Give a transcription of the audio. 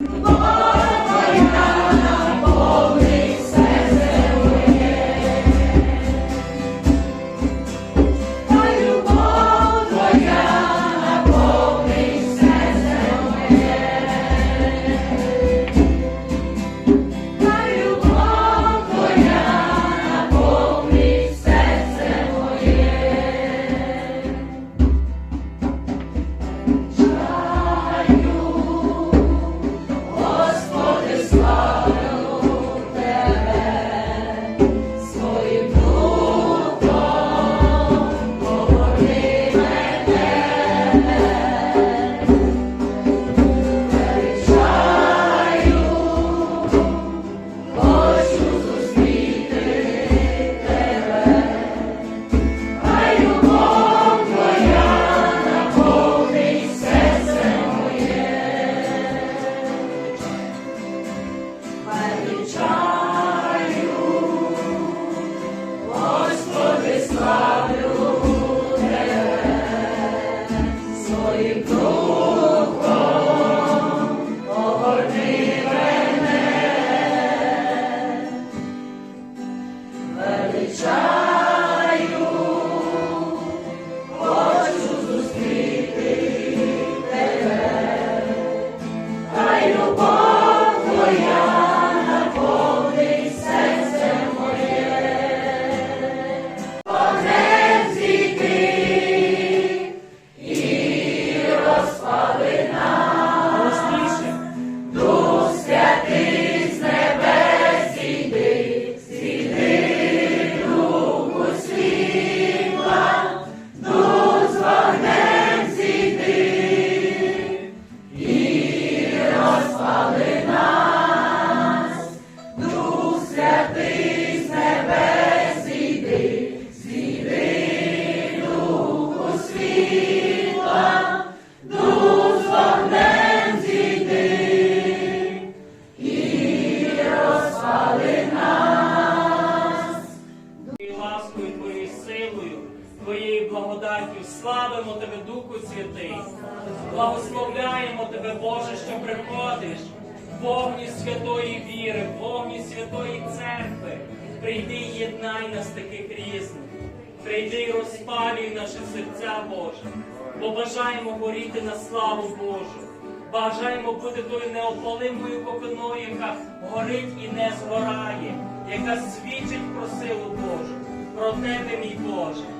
Oh! Holy Child. Твоєю благодаттю славимо Тебе, Духу Святий. Благословляємо Тебе, Боже, що приходиш вогні святої віри, в вогні святої церкви. Прийди і єднай нас таких різних. Прийди і розпалюй наші серця, Боже. Бо бажаємо горіти на славу Божу. Бажаємо бути тою неопалимою копиною, яка горить і не згорає, яка свідчить про силу Божу, про тебе, мій Боже.